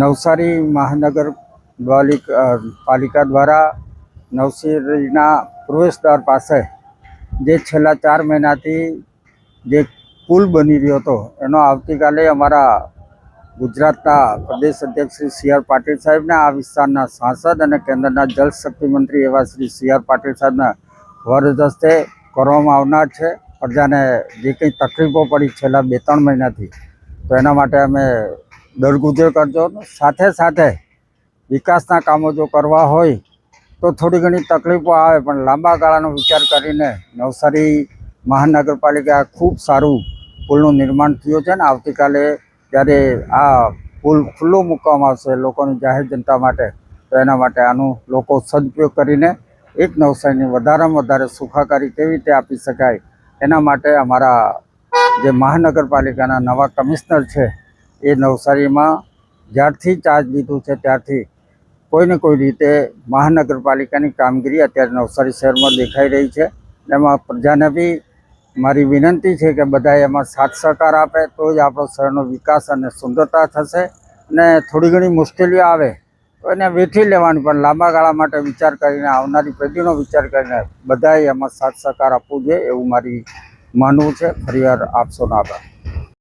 નવસારી મહાનગર પાલિકા દ્વારા નવસારીના પ્રવેશદ્વાર પાસે જે છેલ્લા ચાર મહિનાથી જે પુલ બની રહ્યો હતો, એનો આવતીકાલે અમારા ગુજરાતના પ્રદેશ અધ્યક્ષ શ્રી સી આર પાટીલ સાહેબના, આ વિસ્તારના સાંસદ અને કેન્દ્રના જલશક્તિ મંત્રી એવા શ્રી સી આર પાટીલ સાહેબના વરદસ્તે કરવામાં આવનાર છે. પ્રજાને જે કંઈ તકલીફો પડી છેલ્લા બે ત્રણ મહિનાથી, તો એના માટે અમે દરગુજર કરજો સાથે સાથે વિકાસના કામો જો કરવા હોય તો થોડી ઘણી તકલીફો આવે, પણ લાંબા ગાળાનો વિચાર કરીને નવસારી મહાનગરપાલિકા ખૂબ સારું પુલનું નિર્માણ થયું છે ને આવતીકાલે જ્યારે આ પુલ ખુલ્લો મૂકવામાં આવશે લોકોની જાહેર જનતા માટે, તો એના માટે આનું લોકો સદુપયોગ કરીને એક નવસારીની વધારેમાં વધારે સુખાકારી કેવી રીતે આપી શકાય એના માટે અમારા જે મહાનગરપાલિકાના નવા કમિશનર છે એ નવસારીમાં જ્યારથી ચાર્જ લીધું છે, ત્યારથી કોઈને કોઈ રીતે મહાનગરપાલિકાની કામગીરી અત્યારે નવસારી શહેરમાં દેખાઈ રહી છે. એમાં પ્રજાને બી મારી વિનંતી છે કે બધા એમાં સાથ સહકાર આપે, તો જ આપણો શહેરનો વિકાસ અને સુંદરતા થશે. અને થોડી ઘણી મુશ્કેલીઓ આવે, તો એને વેઠી લેવાની, પણ લાંબા ગાળા માટે વિચાર કરીને, આવનારી પેઢીનો વિચાર કરીને બધાએ એમાં સાથ સહકાર આપવું જોઈએ એવું મારી માનવું છે. ફરીવાર આપશો આભાર.